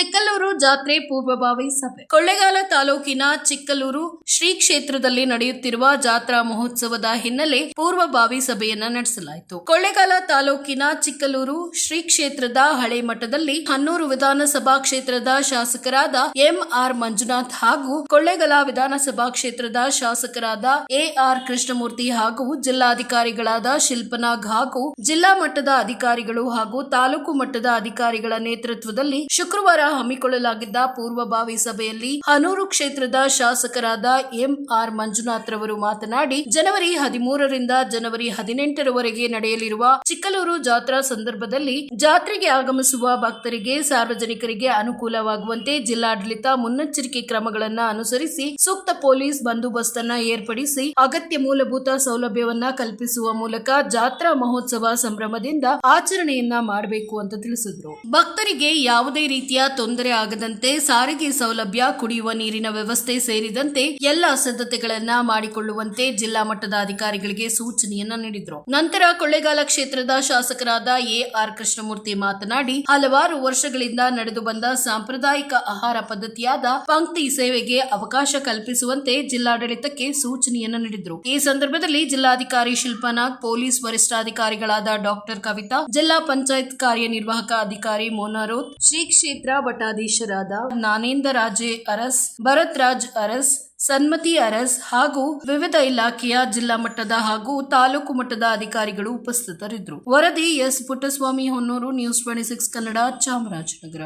ಚಿಕ್ಕಲ್ಲೂರು ಜಾತ್ರೆ ಪೂರ್ವಭಾವಿ ಸಭೆ. ಕೊಳ್ಳೇಗಾಲ ತಾಲೂಕಿನ ಚಿಕ್ಕಲ್ಲೂರು ಶ್ರೀ ಕ್ಷೇತ್ರದಲ್ಲಿ ನಡೆಯುತ್ತಿರುವ ಜಾತ್ರಾ ಮಹೋತ್ಸವದ ಹಿನ್ನೆಲೆ ಪೂರ್ವಭಾವಿ ಸಭೆಯನ್ನ ನಡೆಸಲಾಯಿತು. ಕೊಳ್ಳೇಗಾಲ ತಾಲೂಕಿನ ಚಿಕ್ಕಲ್ಲೂರು ಶ್ರೀ ಕ್ಷೇತ್ರದ ಹಳೆ ಮಠದಲ್ಲಿ ಹನ್ನೂರು ವಿಧಾನಸಭಾ ಕ್ಷೇತ್ರದ ಶಾಸಕರಾದ ಎಂಆರ್ ಮಂಜುನಾಥ್ ಹಾಗೂ ಕೊಳ್ಳೇಗಾಲ ವಿಧಾನಸಭಾ ಕ್ಷೇತ್ರದ ಶಾಸಕರಾದ ಎಆರ್ ಕೃಷ್ಣಮೂರ್ತಿ ಹಾಗೂ ಜಿಲ್ಲಾಧಿಕಾರಿಗಳಾದ ಶಿಲ್ಪನಾಗ್ ಹಾಗೂ ಜಿಲ್ಲಾ ಮಟ್ಟದ ಅಧಿಕಾರಿಗಳು ಹಾಗೂ ತಾಲೂಕು ಮಟ್ಟದ ಅಧಿಕಾರಿಗಳ ನೇತೃತ್ವದಲ್ಲಿ ಶುಕ್ರವಾರ ಹಮ್ಮಿಕೊಳ್ಳಲಾಗಿದ್ದ ಪೂರ್ವಭಾವಿ ಸಭೆಯಲ್ಲಿ ಹನೂರು ಕ್ಷೇತ್ರದ ಶಾಸಕರಾದ ಎಂಆರ್ ಮಂಜುನಾಥ್ ರವರು ಮಾತನಾಡಿ, ಜನವರಿ ಹದಿಮೂರರಿಂದ ಜನವರಿ ಹದಿನೆಂಟರವರೆಗೆ ನಡೆಯಲಿರುವ ಚಿಕ್ಕಲೂರು ಜಾತ್ರಾ ಸಂದರ್ಭದಲ್ಲಿ ಜಾತ್ರೆಗೆ ಆಗಮಿಸುವ ಭಕ್ತರಿಗೆ ಸಾರ್ವಜನಿಕರಿಗೆ ಅನುಕೂಲವಾಗುವಂತೆ ಜಿಲ್ಲಾಡಳಿತ ಮುನ್ನೆಚ್ಚರಿಕೆ ಕ್ರಮಗಳನ್ನು ಅನುಸರಿಸಿ, ಸೂಕ್ತ ಪೊಲೀಸ್ ಬಂದೋಬಸ್ತ್ ಅನ್ನ ಏರ್ಪಡಿಸಿ, ಅಗತ್ಯ ಮೂಲಭೂತ ಸೌಲಭ್ಯವನ್ನ ಕಲ್ಪಿಸುವ ಮೂಲಕ ಜಾತ್ರಾ ಮಹೋತ್ಸವ ಸಂಭ್ರಮದಿಂದ ಆಚರಣೆಯನ್ನ ಮಾಡಬೇಕು ಅಂತ ತಿಳಿಸಿದ್ರು. ಭಕ್ತರಿಗೆ ಯಾವುದೇ ರೀತಿಯ ತೊಂದರೆ ಆಗದಂತೆ ಸಾರಿಗೆ ಸೌಲಭ್ಯ, ಕುಡಿಯುವ ನೀರಿನ ವ್ಯವಸ್ಥೆ ಸೇರಿದಂತೆ ಎಲ್ಲ ಸಿದ್ಧತೆಗಳನ್ನ ಮಾಡಿಕೊಳ್ಳುವಂತೆ ಜಿಲ್ಲಾ ಮಟ್ಟದ ಅಧಿಕಾರಿಗಳಿಗೆ ಸೂಚನೆಯನ್ನ ನೀಡಿದ್ರು. ನಂತರ ಕೊಳ್ಳೇಗಾಲ ಕ್ಷೇತ್ರದ ಶಾಸಕರಾದ ಎಆರ್ ಕೃಷ್ಣಮೂರ್ತಿ ಮಾತನಾಡಿ, ಹಲವಾರು ವರ್ಷಗಳಿಂದ ನಡೆದು ಬಂದ ಸಾಂಪ್ರದಾಯಿಕ ಆಹಾರ ಪದ್ಧತಿಯಾದ ಪಂಕ್ತಿ ಸೇವೆಗೆ ಅವಕಾಶ ಕಲ್ಪಿಸುವಂತೆ ಜಿಲ್ಲಾಡಳಿತಕ್ಕೆ ಸೂಚನೆಯನ್ನ ನೀಡಿದ್ರು. ಈ ಸಂದರ್ಭದಲ್ಲಿ ಜಿಲ್ಲಾಧಿಕಾರಿ ಶಿಲ್ಪನಾಥ್, ಪೊಲೀಸ್ ವರಿಷ್ಠಾಧಿಕಾರಿಗಳಾದ ಡಾಕ್ಟರ್ ಕವಿತಾ, ಜಿಲ್ಲಾ ಪಂಚಾಯತ್ ಕಾರ್ಯನಿರ್ವಾಹಕ ಅಧಿಕಾರಿ ಮೋನಾರೋತ್ ಶ್ರೀ ಕ್ಷೇತ್ರ ಭಟ್ಟಾಧೀಶರಾದ ನಾನೇಂದ್ರ ರಾಜೆ ಅರಸ್, ಭರತ್ ರಾಜ್ ಅರಸ್, ಸನ್ಮತಿ ಅರಸ್ ಹಾಗೂ ವಿವಿಧ ಇಲಾಖೆಯ ಜಿಲ್ಲಾ ಮಟ್ಟದ ಹಾಗೂ ತಾಲೂಕು ಮಟ್ಟದ ಅಧಿಕಾರಿಗಳು ಉಪಸ್ಥಿತರಿದ್ದರು. ವರದಿ S. Puttaswamy Honnur, news twenty six Kannada, Chamarajanagar.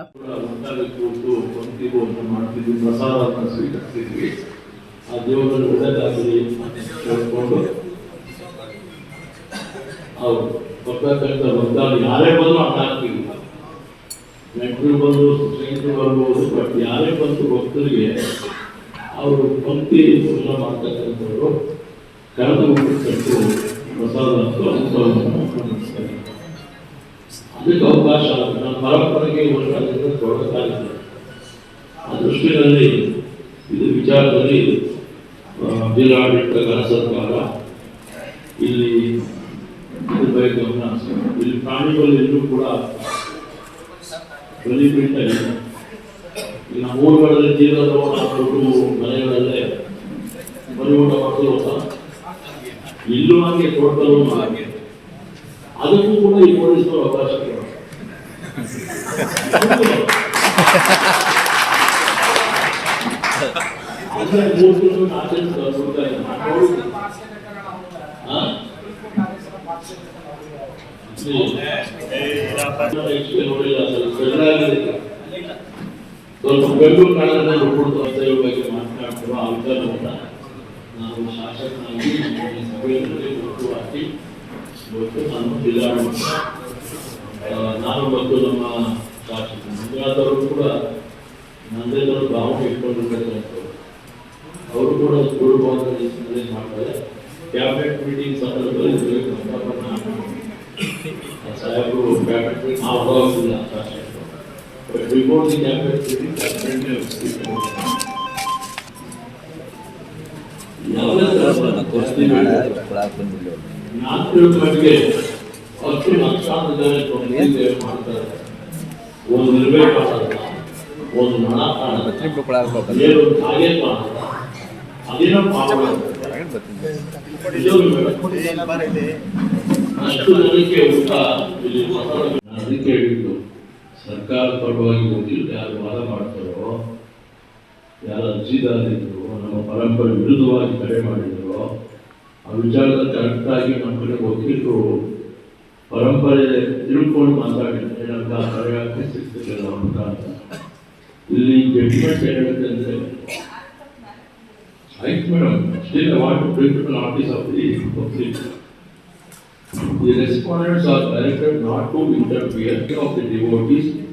ನೆಂಟರು ಬಂದು ಸ್ನೇಹಿತರು ಬರ್ಬೋದು ಬಟ್ ಯಾರೇ ಬಂದು ಭಕ್ತರಿಗೆ ಅವರು ಭಕ್ತಿ ಪೂರ್ಣ ಮಾಡ್ತಕ್ಕಂಥವ್ರು ಕರೆದ ಊಟಕ್ಕಂತೂ ಪ್ರಸಾದ ಅದಕ್ಕೆ ಅವಕಾಶ ನಮ್ಮ ಪರಂಪರೆಗೆ ಒಂದು ತೊಡಕಾಗಿದೆ ಆ ದೃಷ್ಟಿಯಲ್ಲಿ ಇದು ವಿಚಾರದಲ್ಲಿ ಜಿಲ್ಲಾಡಳಿತ ಘನ ಸರ್ಕಾರ ಇಲ್ಲಿ ಇದು. ಇಲ್ಲಿ ಪ್ರಾಣಿಗಳು ಎಲ್ಲೂ ಕೂಡ ಇಲ್ಲ ಈಗ ಊರುಗಳಲ್ಲಿ ಜೀವನದ ಮನೆಗಳಲ್ಲೇ ಬಲಿ ಊಟ ಮಾಡೋದು ಇಲ್ಲೂ ಹಾಗೆ ತೋಟದಲ್ಲೂ ಹಾಗೆ ಅದಕ್ಕೂ ಕೂಡ ಈ ಪೊಲೀಸರು ಅವಕಾಶ ಮೂರು ತಿಂಗಳು ನಾಲ್ಕು ತಿಂಗಳು ಬರ್ತಾ ಇದೆ. ನಾನು ನೋಡಿದ್ದೀನಿ. ಹಾ? ನೋಡಿಲ್ಲ ಸ್ವಲ್ಪ ಬೆಂಗಳೂರು ಕಾಲದಲ್ಲಿ ಹುಡುಗರು ಅಂತ ಇವ್ರ ಬಗ್ಗೆ ನಾವು ಶಾಸಕನಾಗಿ ಸಭೆಯಲ್ಲಿ ಸಭೆಯಲ್ಲಿ ಹಾಕಿ ಇವತ್ತು ನಾನು ಆ, ನಾನು ಮತ್ತು ನಮ್ಮ ಶಾಸಕ ಮುಂದಾದವರು ಕೂಡ ನಂದೇನವರು ಭಾವನೆ ಇಟ್ಕೊಂಡಿರ್ತಕ್ಕಂಥವ್ರು ಅವರು ಕೂಡ ಗುರು ಭಾವನೆ ಮಾಡ್ತಾರೆ ಕ್ಯಾಬಿನೆಟ್ ಮೀಟಿಂಗ್ ಸಂದರ್ಭದಲ್ಲಿ ಇದ್ರಲ್ಲಿ ಪ್ರಸ್ತಾಪನೆ ಮಾಡ್ತಾರೆ. ಆ ಸಾಹೇಬರು ಕ್ಯಾಬಿನೆಟ್ ಮೀಟಿಂಗ್ ನಾವು ಹೋಗೋದಿಲ್ಲ ಶಾಸಕರು but before the cabinet meeting cabinet ನಾನು ತಿಳ್ಕೊಂಡ್ಗೆ ಹತ್ತು ಲಕ್ಷಾಂತರ ಜನ ತೊಂದರೆ ಮಾಡ್ತಾರೆ ಒಂದು ನಿರ್ಬೇಕು ಕಾಣಲ್ಲ ಒಂದು ನಳ ಕಾಣಲ್ಲ ಏನು ಹಾಗೆ ಕಾಣಲ್ಲ ಅದೇನೋ ಪಾಪ ನಿಜವಾಗ್ಲೂ ಮೇಡಮ್. ಅಷ್ಟು ಜನಕ್ಕೆ ಅದಕ್ಕೆ ಹೇಳಿದ್ದು ಸರ್ಕಾರ ಪರವಾಗಿ ಹೋಗಿಲ್ಲ ಯಾರು ವಾದ ಮಾಡ್ತಾರೋ, ಯಾರು ಅರ್ಜಿದಾರರಿದ್ರು ನಮ್ಮ ಪರಂಪರೆ ವಿರುದ್ಧವಾಗಿ ಕರೆ ಮಾಡಿದ್ರು, ಆ ವಿಚಾರದ ಕರೆಕ್ಟ್ ಆಗಿ ನಮ್ಮ ಕಡೆ ವಕೀಲರು ಪರಂಪರೆ ತಿಳ್ಕೊಂಡು ಮಾತಾಡಿದ್ರೆ ನಮ್ಗೆ ಆ ಕರೆಯಾಗಿ ಸಿಗ್ತಿರಲಿಲ್ಲ ಅಂತ ಇಲ್ಲಿ ಜಡ್ಜ್ಮೆಂಟ್ ಹೇಳುತ್ತೆ ಅಂದರೆ, ಆಯ್ತು madam still what to bring of the Vakil. The respondents are directed not to interfere of the devotees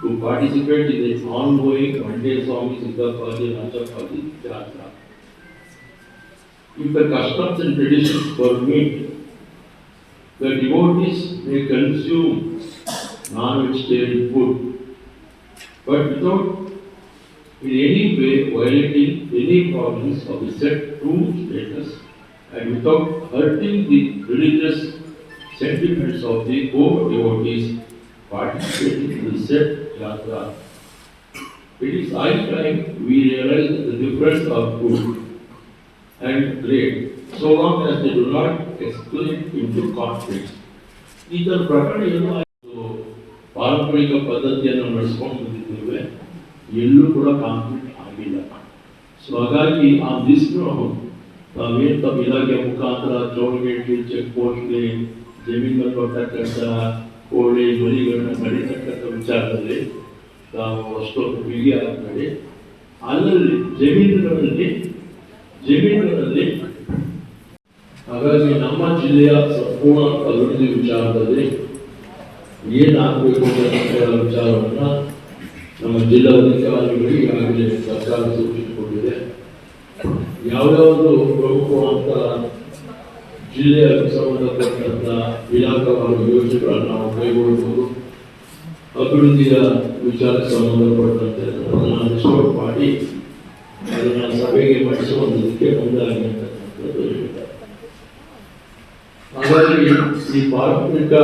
to participate in the ongoing Monday Swami Siddhapadi Rajapadi Jatra. If the customs and traditions permit, the devotees may consume non-vegetarian food, but without in any way violating any province of the set true status and without hurting the religious sentiments of the co-devotees participating in the said yatra. It is high time we realize the difference of good and great, so long as they do not escalate into conflict. ಇದರ ಪ್ರಕರಣ ಏನು ಆಯ್ತು? ಪಾರಂಪರಿಕ ಪದ್ಧತಿಯನ್ನು ನಡೆಸ್ಕೊಂಡು ಬಂದಿದ್ದೇವೆ ಎಲ್ಲೂ ಕೂಡ ಕಾನ್ಫ್ಲಿಕ್ಟ್ ಆಗಿಲ್ಲ ಸೊ ಹಾಗಾಗಿ ಆ ದಿಸ್ನು ತಾವೇನು ತಮ್ಮ ಇಲಾಖೆ ಮುಖಾಂತರ ಚೌಡಗೇಟಿ ಚೆಕ್ ಪೋಸ್ಟ್ಗೆ ಜಮೀನು ಕೊಟ್ಟಕ್ಕಂಥ ಕೋಳಿ ಮರಿಗಳನ್ನ ಬೆಳೀತಕ್ಕಂಥ ವಿಚಾರದಲ್ಲಿ ನಾವು ಅಷ್ಟೊಂದು ಬಿಗಿ ಮಾಡಿ ಅದರಲ್ಲಿ ಜಮೀನುಗಳಲ್ಲಿ ಜಮೀನುಗಳಲ್ಲಿ ಹಾಗಾಗಿ ನಮ್ಮ ಜಿಲ್ಲೆಯ ಸಂಪೂರ್ಣ ಅಭಿವೃದ್ಧಿ ವಿಚಾರದಲ್ಲಿ ಏನಾಗಬೇಕು ಅನ್ನೋ ವಿಚಾರವನ್ನು ನಮ್ಮ ಜಿಲ್ಲಾಧಿಕಾರಿಗಳು ಈಗಾಗಲೇ ಸರ್ಕಾರ ಸೂಚಿಸಿಕೊಂಡಿದೆ. ಯಾವ್ಯಾವುದು ಪ್ರಮುಖವಾದಂತ ಜಿಲ್ಲೆಯ ಸಂಬಂಧಪಟ್ಟಂತಹ ಇಲಾಖಾವಾರು ಯೋಜನೆಗಳನ್ನು ನಾವು ಕೈಗೊಳ್ಳಬಹುದು ಅಭಿವೃದ್ಧಿಯ ವಿಚಾರಕ್ಕೆ ಸಂಬಂಧಪಟ್ಟಂತೆ ಅದನ್ನ ಮಾಡಿ ಅದನ್ನು ಸಭೆಗೆ ಮಾಡಿಸುವಂತದಕ್ಕೆ ಮುಂದಾಗಿ ಅಂತ ಹೇಳಿದ್ದಾರೆ. ಹಾಗಾಗಿ ಈ ಪಾರಂಪರಿಕವಾದಂಥ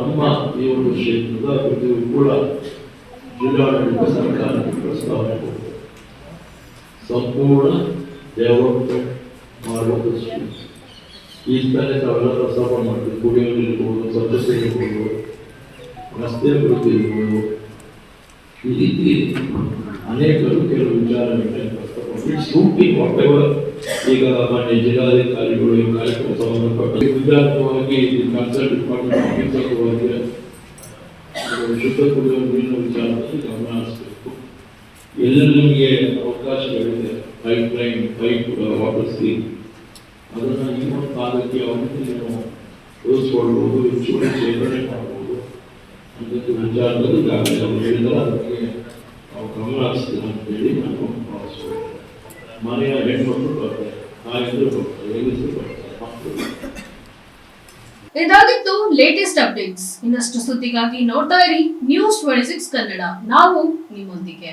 ನಮ್ಮ ಈ ಒಂದು ಕ್ಷೇತ್ರದ ಅಭಿವೃದ್ಧಿಯು ಕೂಡ ಜಿಲ್ಲಾಡಳಿತ ಸರ್ಕಾರಕ್ಕೆ ಪ್ರಸ್ತಾವನೆ ಕೊಡ್ತದೆ ಸಂಪೂರ್ಣ ಡೆವಲಪ್ಮೆಂಟ್ ಮಾಡುವ ದೃಷ್ಟಿ ಈ ತಾನೇ ತಾವೆಲ್ಲ ಪ್ರಸ್ತಾಪ ಮಾಡ್ತೀವಿ ಕುಡಿಯೋ ನೀರು ಇರ್ಬೋದು ಸ್ವಚ್ಛತೆ ಇರ್ಬೋದು ರಸ್ತೆ ಅಭಿವೃದ್ಧಿ ಇರ್ಬೋದು ಈ ರೀತಿ ಅನೇಕರು ಕೆಲವು ವಿಚಾರಗಳನ್ನ ಪ್ರಸ್ತಾಪ ಮಾಡಿ ಸೂಕ್ತಿ ವಾಟೆವರ್ ಈಗ ಮಾನ್ಯ ಜಿಲ್ಲಾಧಿಕಾರಿಗಳು ಈ ಕಾರ್ಯಕ್ರಮ ಸಂಬಂಧಪಟ್ಟ ವಿಧಾನವಾಗಿ ಕನ್ಸಲ್ಟ್ ಡಿಪಾರ್ಟ್ಮೆಂಟ್ ಆಫೀಸರ್ವಾಗಿ ಶುದ್ಧ ಕುಡಿಯುವ ನೀರಿನ ವಿಚಾರದಲ್ಲಿ ಗಮನ ಹರಿಸಬೇಕು ಎಲ್ಲೆಲ್ಲಿ ನಮಗೆ ಅವಕಾಶಗಳಿದೆ pipeline pipe water scheme ಅದನ್ನು ಈ ಒಂದು ಕಾಲಕ್ಕೆ ಅವರಿಗೆ ನೀವು ಉಳಿಸ್ಕೊಳ್ಬೋದು ಹೆಚ್ಚುವರಿ ಸೇವನೆ ಮಾಡ್ಬೋದು ಅಂತ ವಿಚಾರದಲ್ಲಿ ಈಗಾಗಲೇ ಅವರು ಹೇಳಿದರೆ, ಅದಕ್ಕೆ ನಾವು ಗಮನ ಅಂತೇಳಿ ನಾನು ಮನೆಯ ಹೆಣ್ಮಕ್ಳು ಬರ್ತಾರೆ ತಾಯಿದ್ರು ಬರ್ತಾರೆ, ಹೆಂಗಸರು ಬರ್ತಾರೆ, ಮಕ್ಕಳು ಇದಾಗಿತ್ತು ಲೇಟೆಸ್ಟ್ ಅಪ್ಡೇಟ್ಸ್ ಇನ್ನಷ್ಟು ಸುದ್ದಿಗಾಗಿ ನೋಡ್ತಾ ಇರಿ ನ್ಯೂಸ್ ಟ್ವೆಂಟಿ ಸಿಕ್ಸ್ ಕನ್ನಡ. ನಾವು ನಿಮ್ಮೊಂದಿಗೆ.